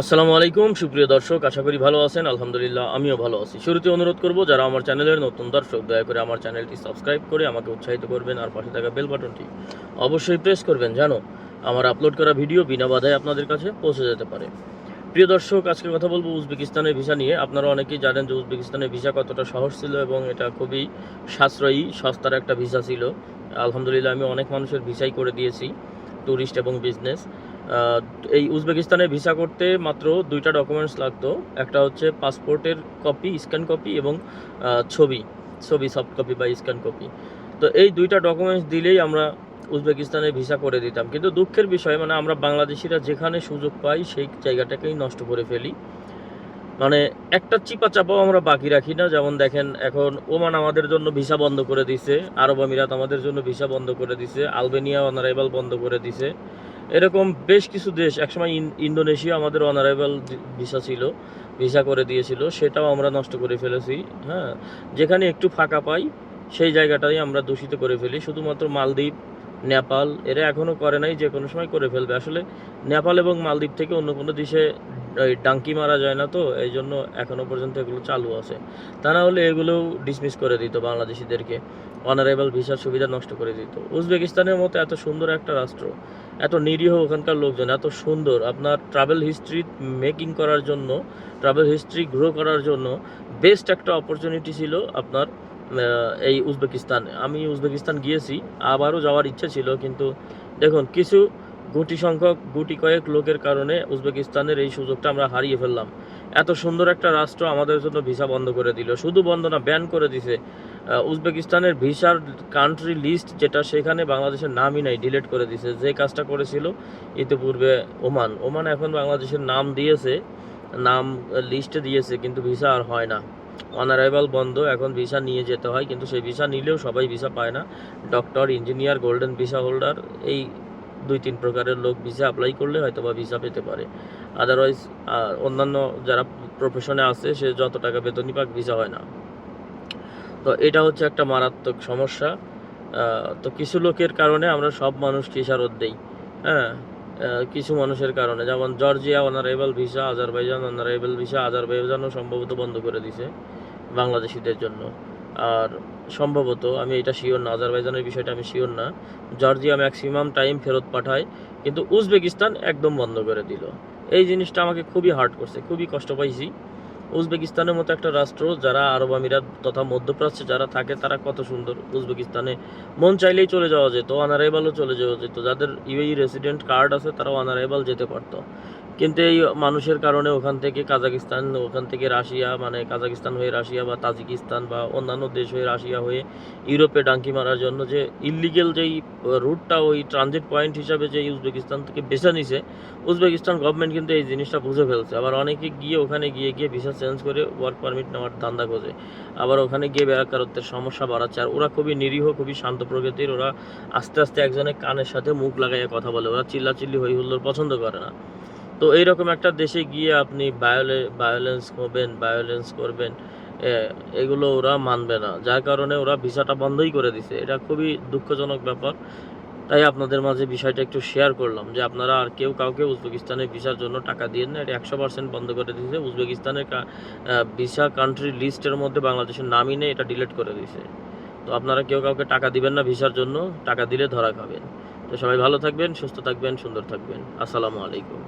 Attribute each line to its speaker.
Speaker 1: আসসালামু আলাইকুম, সুপ্রিয় দর্শক, আশা করি ভালো আছেন। আলহামদুলিল্লাহ, আমিও ভালো আছি। শুরুতে অনুরোধ করব, যারা আমার চ্যানেলের নতুন দর্শক, দয়া করে আমার চ্যানেলটি সাবস্ক্রাইব করে আমাকে উৎসাহিত করবেন আর পাশে থাকা বেল বাটনটি অবশ্যই প্রেস করবেন জানো আমার আপলোড করা ভিডিও বিনা বাধায় আপনাদের কাছে পৌঁছে যেতে পারে। প্রিয় দর্শক, আজকে কথা বলব উজবেকিস্তানের ভিসা নিয়ে। আপনারা অনেকেই জানেন যে উজবেকিস্তানের ভিসা কতটা সহজ ছিল এবং এটা খুবই সাশ্রয়ী, সস্তার একটা ভিসা ছিল। আলহামদুলিল্লাহ, আমি অনেক মানুষের ভিসাই করে দিয়েছি ট্যুরিস্ট এবং বিজনেস। এই উজবেকিস্তানে ভিসা করতে মাত্র দুইটা ডকুমেন্টস লাগতো। একটা হচ্ছে পাসপোর্টের কপি স্ক্যান কপি এবং ছবি। ছবি সফট কপি বা স্ক্যান কপি তো এই দুইটা ডকুমেন্টস দিলেই আমরা উজবেকিস্তানে ভিসা করে দিতাম। কিন্তু দুঃখের বিষয় মানে আমরা বাংলাদেশিরা যেখানে সুযোগ পাই, সেই জায়গাটাকেই নষ্ট করে ফেলি। মানে একটা চিপা চাপাও আমরা বাকি রাখি না। যেমন দেখেন, এখন ওমান আমাদের জন্য ভিসা বন্ধ করে দিছে, আরব আমিরাত আমাদের জন্য ভিসা বন্ধ করে দিছে আলবেনিয়া অনারাইভাল বন্ধ করে দিছে। এরকম বেশ কিছু দেশ, একসময় ইন- ইন্দোনেশিয়া আমাদের অনারাইভাল ভিসা ছিল ভিসা করে দিয়েছিল, সেটাও আমরা নষ্ট করে ফেলেছি হ্যাঁ। যেখানে একটু ফাঁকা পাই, সেই জায়গাটাই আমরা দূষিত করে ফেলি। শুধুমাত্র মালদ্বীপ, নেপাল, এরা এখনও করে নাই যে কোনো সময় করে ফেলবে। আসলে নেপাল এবং মালদ্বীপ থেকে অন্য কোনো দেশে ওই ডাঙ্কি মারা যায় না তো, এই জন্য এখনও পর্যন্ত এগুলো চালু আছে। তা না হলে এগুলোও ডিসমিস করে দিত বাংলাদেশিদেরকে অনারেবল ভিসার সুবিধা নষ্ট করে দিত। উজবেকিস্তানের মতো এত সুন্দর একটা রাষ্ট্র, এত নিরীহ ওখানকার লোকজন, এত সুন্দর। আপনার ট্রাভেল হিস্ট্রি মেকিং করার জন্য ট্রাভেল হিস্ট্রি গ্রো করার জন্য বেস্ট একটা অপরচুনিটি ছিল আপনার এই উজবেকিস্তান। আমি উজবেকিস্তান গিয়েছি, আবারও যাওয়ার ইচ্ছা ছিল, কিন্তু দেখুন, কিছু গুটি সংখ্যক, গুটি কয়েক লোকের কারণে উজবেকিস্তানের এই সুযোগটা আমরা হারিয়ে ফেললাম। এত সুন্দর একটা রাষ্ট্র আমাদের জন্য ভিসা বন্ধ করে দিল। শুধু বন্ধ না ব্যান করে দিছে। উজবেকিস্তানের ভিসার কান্ট্রি লিস্ট যেটা, সেখানে বাংলাদেশের নামই নাই ডিলিট করে দিছে। যে কাজটা করেছিল ইতিপূর্বে ওমান। ওমান এখন বাংলাদেশের নাম দিয়েছে, নাম লিস্টে দিয়েছে, কিন্তু ভিসা আর হয় না। অনারাইভাল বন্ধ, এখন ভিসা নিয়ে যেতে হয়, কিন্তু সেই ভিসা নিলেও সবাই ভিসা পায় না। Doctor engineer golden visa holder এই দুই তিন প্রকারের লোক ভিসা অ্যাপ্লাই করলে হয়তো বা ভিসা পেতে পারে। আদারওয়াইজ অন্যান্য যারা প্রফেশনে আছে, সে যত টাকা বেতনই পাক ভিসা হয় না। তো এটা হচ্ছে একটা মারাত্মক সমস্যা। তো কিছু লোকের কারণে আমরা সব মানুষকে ইশারত দেই। হ্যাঁ? কিছু মানুষের কারণে। যেমন Georgia on arrival visa Azerbaijan on arrival visa আজারবাইজানও সম্ভবত বন্ধ করে দিছে বাংলাদেশিদের জন্য। আর সম্ভবত আমি এটা শিওর না, আজারবাইজানের বিষয়টা আমি শিওর না। জর্জিয়া ম্যাক্সিমাম টাইম ফেরত পাঠায়, কিন্তু উজবেকিস্তান একদম বন্ধ করে দিল। এই জিনিসটা আমাকে খুবই হার্ট করছে, খুবই কষ্ট পাইছি। উজবেকিস্তানের মতো একটা রাষ্ট্র, যারা আরব আমিরাত তথা মধ্যপ্রাচ্যে যারা থাকে, তারা কত সুন্দর। উজবেকিস্তানে মন চাইলেই চলে যাওয়া যেত অনারেবলও চলে যাওয়া যেত। যাদের ইউএই রেসিডেন্ট কার্ড আছে তারা অনারেবল যেতে পারতো। কিন্তু এই মানুষের কারণে ওখান থেকে কাজাকিস্তান, ওখান থেকে রাশিয়া মানে কাজাকিস্তান হয়ে রাশিয়া বা তাজিকিস্তান বা অন্যান্য দেশ হয়ে রাশিয়া হয়ে ইউরোপে ডাঙ্কি মারার জন্য যে ইলিগেল যেই রুটটা ওই ট্রানজিট পয়েন্ট হিসাবে যে উজবেকিস্তান থেকে বেছে নিছে, উজবেকিস্তান গভর্নমেন্ট কিন্তু এই জিনিসটা বুঝে ফেলছে। আবার অনেকে গিয়ে ওখানে গিয়ে গিয়ে ভিসা চেঞ্জ করে ওয়ার্ক পারমিট নেওয়ার ধান্দা খোঁজে। আবার ওখানে গিয়ে বেকারত্বের সমস্যা বাড়াচ্ছে। আর ওরা খুবই নিরীহ, খুবই শান্ত প্রকৃতির। ওরা আস্তে আস্তে একজনের কানের সাথে মুখ লাগাইয়ে কথা বলে। ওরা চিল্লাচিল্লি হই হুল্লোর পছন্দ করে না। তো এইরকম একটা দেশে গিয়ে আপনি বায়োলে ভায়োলেন্স হবেন ভায়োলেন্স করবেন এগুলো ওরা মানবে না। যার কারণে ওরা ভিসাটা বন্ধই করে দিছে। এটা খুবই দুঃখজনক ব্যাপার। তাই আপনাদের মাঝে বিষয়টা একটু শেয়ার করলাম যে আপনারা আর কেউ কাউকে উজবেকিস্তানের ভিসার জন্য টাকা দিয়ে না। এটা একশো পার্সেন্ট বন্ধ করে দিয়েছে। উজবেকিস্তানের ভিসা কান্ট্রি লিস্টের মধ্যে বাংলাদেশের নামই নেই, এটা ডিলিট করে দিয়েছে। তো আপনারা কেউ কাউকে টাকা দিবেন না ভিসার জন্য। টাকা দিলে ধরা খাবেন। তো সবাই ভালো থাকবেন, সুস্থ থাকবেন, সুন্দর থাকবেন। আসসালামু আলাইকুম।